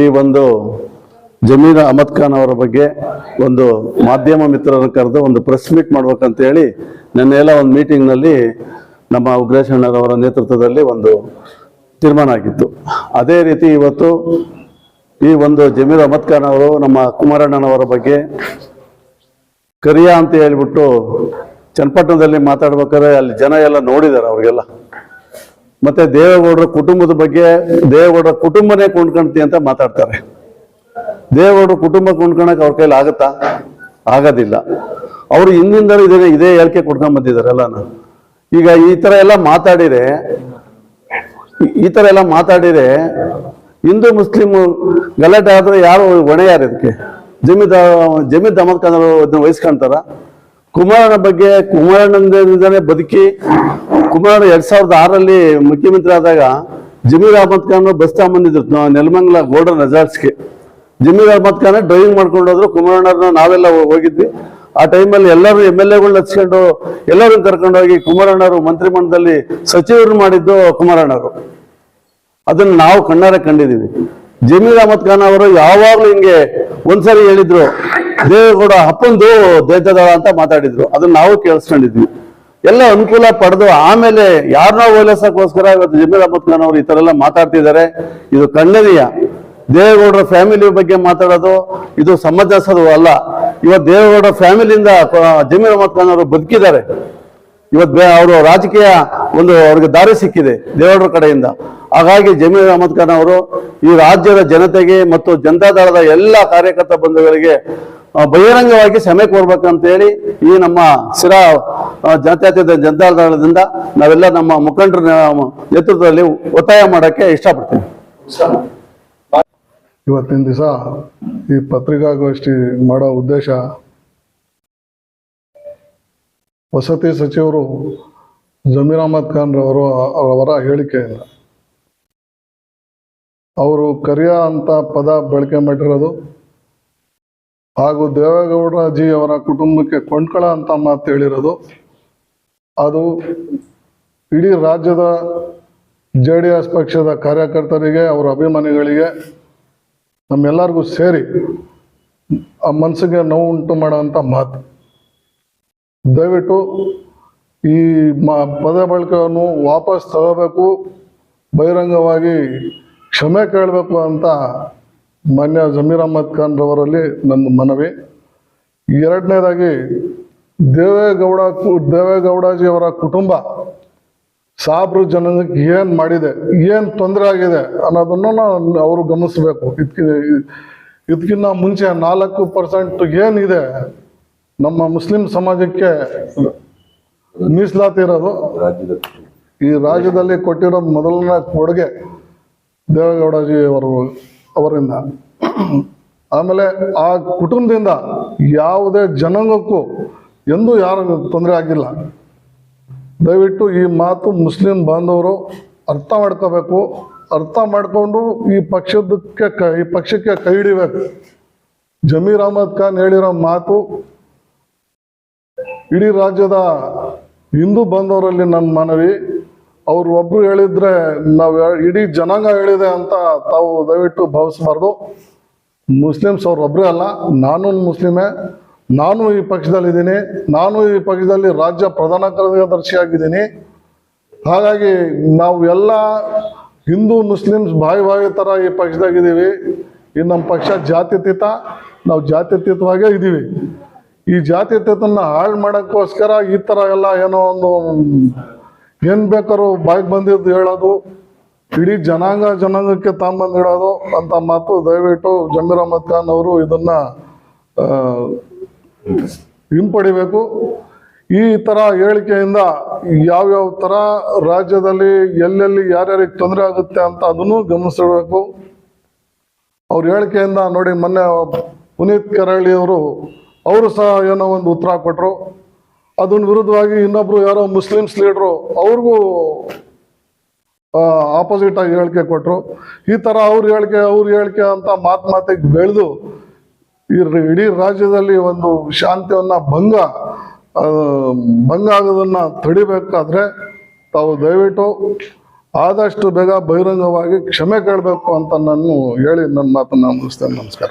ಈ ಒಂದು ಜಮೀರ್ ಅಹಮದ್ ಖಾನ್ ಅವರ ಬಗ್ಗೆ ಒಂದು ಮಾಧ್ಯಮ ಮಿತ್ರರನ್ನು ಕರೆದು ಒಂದು ಪ್ರೆಸ್ ಮೀಟ್ ಮಾಡ್ಬೇಕಂತ ಹೇಳಿ ನಿನ್ನೆಲ್ಲ ಒಂದು ಮೀಟಿಂಗ್ನಲ್ಲಿ ನಮ್ಮ ಉಗ್ರೇಶಣ್ಣರವರ ನೇತೃತ್ವದಲ್ಲಿ ಒಂದು ತೀರ್ಮಾನ ಆಗಿತ್ತು. ಅದೇ ರೀತಿ ಇವತ್ತು ಈ ಒಂದು ಜಮೀರ್ ಅಹಮದ್ ಖಾನ್ ಅವರು ನಮ್ಮ ಕುಮಾರಣ್ಣನವರ ಬಗ್ಗೆ ಕರಿಯಾ ಅಂತ ಹೇಳ್ಬಿಟ್ಟು ಚನ್ನಪಟ್ಟಣದಲ್ಲಿ ಮಾತಾಡ್ಬೇಕಾದ್ರೆ ಅಲ್ಲಿ ಜನ ಎಲ್ಲ ನೋಡಿದ್ದಾರೆ ಅವ್ರಿಗೆಲ್ಲ. ಮತ್ತೆ ದೇವೇಗೌಡರ ಕುಟುಂಬದ ಬಗ್ಗೆ, ದೇವೇಗೌಡರ ಕುಟುಂಬನೇ ಕೊಂಡ್ಕೊಂಡ್ತಿ ಅಂತ ಮಾತಾಡ್ತಾರೆ. ದೇವೇಗೌಡರ ಕುಟುಂಬ ಕೊಂಡ್ಕೊಳಕ್ ಅವ್ರ ಕೈಲಿ ಆಗತ್ತಾ? ಆಗೋದಿಲ್ಲ. ಅವರು ಹಿಂದಿಂದಲೂ ಇದೇ ಇದೇ ಹೇಳಿಕೆ ಕೊಡ್ಕೊಂಡ್ ಬಂದಿದ್ದಾರೆ ಎಲ್ಲಾನು ಈಗ ಈ ತರ ಎಲ್ಲ ಮಾತಾಡಿರೆ ಈ- ಥರ ಎಲ್ಲ ಮಾತಾಡಿರೆ ಹಿಂದೂ ಮುಸ್ಲಿಂ ಗಲಾಟೆ ಆದ್ರೆ ಯಾರು ಹೊಣೆ ಯಾರು ಇದಕ್ಕೆ? ಜಮೀದ ಜಮೀದ್ ಅಹಮದ್ ಖಾನ್ ಅದನ್ನ ವಹಿಸ್ಕೊಂತಾರ? ಕುಮಾರನ ಬಗ್ಗೆ ಕುಮಾರಣ್ಣನಿಂದನೇ ಬದುಕಿ ಕುಮಾರ ಎರಡ್ ಸಾವಿರದ ಆರಲ್ಲಿ ಮುಖ್ಯಮಂತ್ರಿ ಆದಾಗ ಜಮೀರ್ ಅಹಮದ್ ಖಾನ್ ಬಸ್ ತಗೊಂಬಂದಿದ್ರು ಬಂದಿದ್ರು ನೆಲಮಂಗ್ಲ ಗೋಲ್ಡನ್ ರೆಸಾರ್ಟ್ಸ್ಗೆ. ಜಮೀರ್ ಅಹಮದ್ ಖಾನ್ ಡ್ರೈವಿಂಗ್ ಮಾಡ್ಕೊಂಡು ಹೋದ್ರು ಕುಮಾರಣ್ಣ ನಾವೆಲ್ಲ ಹೋಗಿದ್ವಿ. ಆ ಟೈಮಲ್ಲಿ ಎಲ್ಲರೂ ಎಂ ಎಲ್ ಎಗಳನ್ನ ಹಚ್ಕೊಂಡು ಎಲ್ಲರೂ ಕರ್ಕೊಂಡೋಗಿ ಮಂತ್ರಿ ಮಂತ್ರಿಮಂಡಲದಲ್ಲಿ ಸಚಿವರು ಮಾಡಿದ್ದು ಕುಮಾರಣ್ಣರು ಅದನ್ನು ನಾವು ಕಣ್ಣಾರೆ ಕಂಡಿದ್ದೀವಿ. ಜಮೀರ್ ಅಹಮದ್ ಖಾನ್ ಅವರು ಯಾವಾಗ್ಲೂ ಹಿಂಗೆ ಒಂದ್ಸರಿ ಹೇಳಿದ್ರು, ದೇವೇಗೌಡ ಅಪ್ಪಂದು ದೇತದ ಅಂತ ಮಾತಾಡಿದ್ರು. ಅದನ್ನ ನಾವು ಕೇಳಿಸ್ಕೊಂಡಿದ್ವಿ. ಎಲ್ಲ ಅನುಕೂಲ ಪಡೆದು ಆಮೇಲೆ ಯಾರನ್ನ ಓಲೈಸಕ್ಕೋಸ್ಕರ ಇವತ್ತು ಜಮೀರ್ ಅಹಮದ್ ಖಾನ್ ಅವರು ಈ ತರ ಎಲ್ಲ ಮಾತಾಡ್ತಿದ್ದಾರೆ. ಇದು ಖಂಡನೀಯ ದೇವೇಗೌಡರ ಫ್ಯಾಮಿಲಿ ಬಗ್ಗೆ ಮಾತಾಡೋದು, ಇದು ಸಮಂಜಸದು ಅಲ್ಲ. ಇವತ್ತು ದೇವೇಗೌಡರ ಫ್ಯಾಮಿಲಿಯಿಂದ ಜಮೀರ್ ಅಹಮದ್ ಖಾನ್ ಅವರು ಬದುಕಿದ್ದಾರೆ. ಇವತ್ತು ಅವರು ರಾಜಕೀಯ ಒಂದು ಅವ್ರಿಗೆ ದಾರಿ ಸಿಕ್ಕಿದೆ ದೇವೇಗೌಡರ ಕಡೆಯಿಂದ. ಹಾಗಾಗಿ ಜಮೀರ್ ಅಹಮದ್ ಖಾನ್ ಅವರು ಈ ರಾಜ್ಯದ ಜನತೆಗೆ ಮತ್ತು ಜನತಾದಳದ ಎಲ್ಲ ಕಾರ್ಯಕರ್ತ ಬಂಧುಗಳಿಗೆ ಬಹಿರಂಗವಾಗಿ ಸಮಯ ಹೇಳಿ ಈ ನಮ್ಮ ಸಿರಾ ಜನತಾ ಜನತಾದಳದಿಂದ ನಾವೆಲ್ಲ ನಮ್ಮ ಮುಖಂಡರ ನೇತೃತ್ವದಲ್ಲಿ ಒತ್ತಾಯ ಮಾಡಕ್ಕೆ ಇಷ್ಟಪಡ್ತೀನಿ. ಇವತ್ತಿನ ದಿವಸ ಈ ಪತ್ರಿಕಾಗೋಷ್ಠಿ ಮಾಡೋ ಉದ್ದೇಶ ವಸತಿ ಸಚಿವರು ಜಮೀರ್ ಅಹಮದ್ ಖಾನ್ ರವರು, ಅವರ ಇಲ್ಲ ಅವರು ಕರಿಯ ಅಂತ ಪದ ಬಳಕೆ ಮಾಡಿರೋದು. ಹಾಗೂ ದೇವೇಗೌಡ ಜಿ ಅವರ ಕುಟುಂಬಕ್ಕೆ ಕೊಂಡ್ಕಳ ಅಂತ ಮಾತು ಹೇಳಿರೋದು. ಅದು ಇಡೀ ರಾಜ್ಯದ ಜೆ ಡಿ ಎಸ್ ಪಕ್ಷದ ಕಾರ್ಯಕರ್ತರಿಗೆ, ಅವರ ಅಭಿಮಾನಿಗಳಿಗೆ, ನಮ್ಮೆಲ್ಲರಿಗೂ ಸೇರಿ ಆ ಮನಸ್ಸಿಗೆ ನೋವು ಉಂಟು ಮಾಡೋಂಥ ಮಾತು. ದಯವಿಟ್ಟು ಈ ಮ ಪದ ಬಳಕೆಯನ್ನು ವಾಪಸ್ ತಗೋಬೇಕು, ಬಹಿರಂಗವಾಗಿ ಕ್ಷಮೆ ಕೇಳಬೇಕು ಅಂತ ಮಾನ್ಯ ಜಮೀರ್ ಅಹಮದ್ ಖಾನ್ ರವರಲ್ಲಿ ನನ್ನ ಮನವಿ. ಎರಡನೇದಾಗಿ, ದೇವೇಗೌಡ ಕು- ದೇವೇಗೌಡಜಿ ಅವರ ಕುಟುಂಬ ಸಾಬ್ರು ಜನಕ್ಕೆ ಏನು ಮಾಡಿದೆ, ಏನು ತೊಂದರೆ ಆಗಿದೆ ಅನ್ನೋದನ್ನು ನಾನು ಅವರು ಗಮನಿಸಬೇಕು. ಇದಕ್ಕೆ ಮುಂಚೆ ನಾಲ್ಕು ಪರ್ಸೆಂಟ್ ಏನಿದೆ ನಮ್ಮ ಮುಸ್ಲಿಂ ಸಮಾಜಕ್ಕೆ ಮೀಸಲಾತಿ ಇರೋದು. ಈ ರಾಜ್ಯದಲ್ಲಿ ಕೊಟ್ಟಿರೋ ಮೊದಲನೇ ಕೊಡುಗೆ ದೇವೇಗೌಡಜಿ ಅವರು, ಅವರಿಂದ. ಆಮೇಲೆ ಆ ಕುಟುಂಬದಿಂದ ಯಾವುದೇ ಜನಾಂಗಕ್ಕೂ ಎಂದೂ ಯಾರು ತೊಂದರೆ ಆಗಿಲ್ಲ. ದಯವಿಟ್ಟು ಈ ಮಾತು ಮುಸ್ಲಿಂ ಬಾಂಧವರು ಅರ್ಥ ಮಾಡ್ಕೋಬೇಕು. ಅರ್ಥ ಮಾಡಿಕೊಂಡು ಈ ಪಕ್ಷದಕ್ಕೆ ಈ ಪಕ್ಷಕ್ಕೆ ಕೈ ಹಿಡಿಬೇಕು. ಜಮೀರ್ ಅಹಮದ್ ಖಾನ್ ಹೇಳಿರೋ ಮಾತು ಇಡೀ ರಾಜ್ಯದ ಹಿಂದೂ ಬಂದವರಲ್ಲಿ ನನ್ನ ಮನವಿ, ಅವ್ರು ಒಬ್ರು ಹೇಳಿದ್ರೆ ನಾವು ಇಡೀ ಜನಾಂಗ ಹೇಳಿದೆ ಅಂತ ತಾವು ದಯವಿಟ್ಟು ಭಾವಿಸಬಾರ್ದು. ಮುಸ್ಲಿಮ್ಸ್ ಅವ್ರು ಒಬ್ಬರೇ ಅಲ್ಲ, ನಾನು ಮುಸ್ಲಿಮೇ. ನಾನು ಈ ಪಕ್ಷದಲ್ಲಿದ್ದೀನಿ, ನಾನು ಈ ಪಕ್ಷದಲ್ಲಿ ರಾಜ್ಯ ಪ್ರಧಾನ ಕಾರ್ಯದರ್ಶಿಯಾಗಿದ್ದೀನಿ. ಹಾಗಾಗಿ ನಾವು ಎಲ್ಲ ಹಿಂದೂ ಮುಸ್ಲಿಮ್ಸ್ ಬಾಯಿ ಬಾಯಿ ಥರ ಈ ಪಕ್ಷದಾಗಿದ್ದೀವಿ. ಈ ನಮ್ಮ ಪಕ್ಷ ಜಾತ್ಯತೀತ, ನಾವು ಜಾತ್ಯತೀತವಾಗೇ ಇದ್ದೀವಿ. ಈ ಜಾತ್ಯತೀತನ ಹಾಳು ಮಾಡೋಕ್ಕೋಸ್ಕರ ಈ ಥರ ಎಲ್ಲ ಏನೋ ಒಂದು ಏನು ಬೇಕಾದ್ರೂ ಬಾಯಿಗೆ ಬಂದಿದ್ದು ಹೇಳೋದು, ಇಡೀ ಜನಾಂಗ ಜನಾಂಗಕ್ಕೆ ತಾಂಬಂದು ಹೇಳೋದು ಅಂತ ಮಾತು ದಯವಿಟ್ಟು ಜಮೀರ್ ಅಹಮದ್ ಖಾನ್ ಅವರು ಇದನ್ನ ಹಿಂಪಡಿಬೇಕು. ಈ ಥರ ಹೇಳಿಕೆಯಿಂದ ಯಾವ್ಯಾವ ಥರ ರಾಜ್ಯದಲ್ಲಿ ಎಲ್ಲೆಲ್ಲಿ ಯಾರ್ಯಾರಿಗೆ ತೊಂದರೆ ಆಗುತ್ತೆ ಅಂತ ಅದನ್ನು ಗಮನಿಸಿಡಬೇಕು. ಅವ್ರ ಹೇಳಿಕೆಯಿಂದ ನೋಡಿ ಮೊನ್ನೆ ಪುನೀತ್ ಕರಳಿ ಅವರು ಅವರು ಸಹ ಏನೋ ಒಂದು ಉತ್ತರ ಕೊಟ್ಟರು ಅದನ್ನ ವಿರುದ್ಧವಾಗಿ ಇನ್ನೊಬ್ರು ಯಾರೋ ಮುಸ್ಲಿಮ್ಸ್ ಲೀಡ್ರು ಅವ್ರಿಗೂ ಆಪೋಸಿಟ್ ಆಗಿ ಹೇಳಿಕೆ ಕೊಟ್ಟರು ಈ ಥರ ಅವ್ರ ಹೇಳಿಕೆ ಅವ್ರ ಹೇಳಿಕೆ ಅಂತ ಮಾತು ಮಾತಿಗೆ ಬೆಳೆದು ಈ ಇಡೀ ರಾಜ್ಯದಲ್ಲಿ ಒಂದು ಶಾಂತಿಯನ್ನು ಭಂಗ ಭಂಗ ಆಗೋದನ್ನು ತಡಿಬೇಕಾದ್ರೆ ತಾವು ದಯವಿಟ್ಟು ಆದಷ್ಟು ಬೇಗ ಬಹಿರಂಗವಾಗಿ ಕ್ಷಮೆ ಕೇಳಬೇಕು ಅಂತ ನಾನು ಹೇಳಿ ನನ್ನ ಮಾತನ್ನು ಮುಗಿಸ್ತೇನೆ. ನಮಸ್ಕಾರ.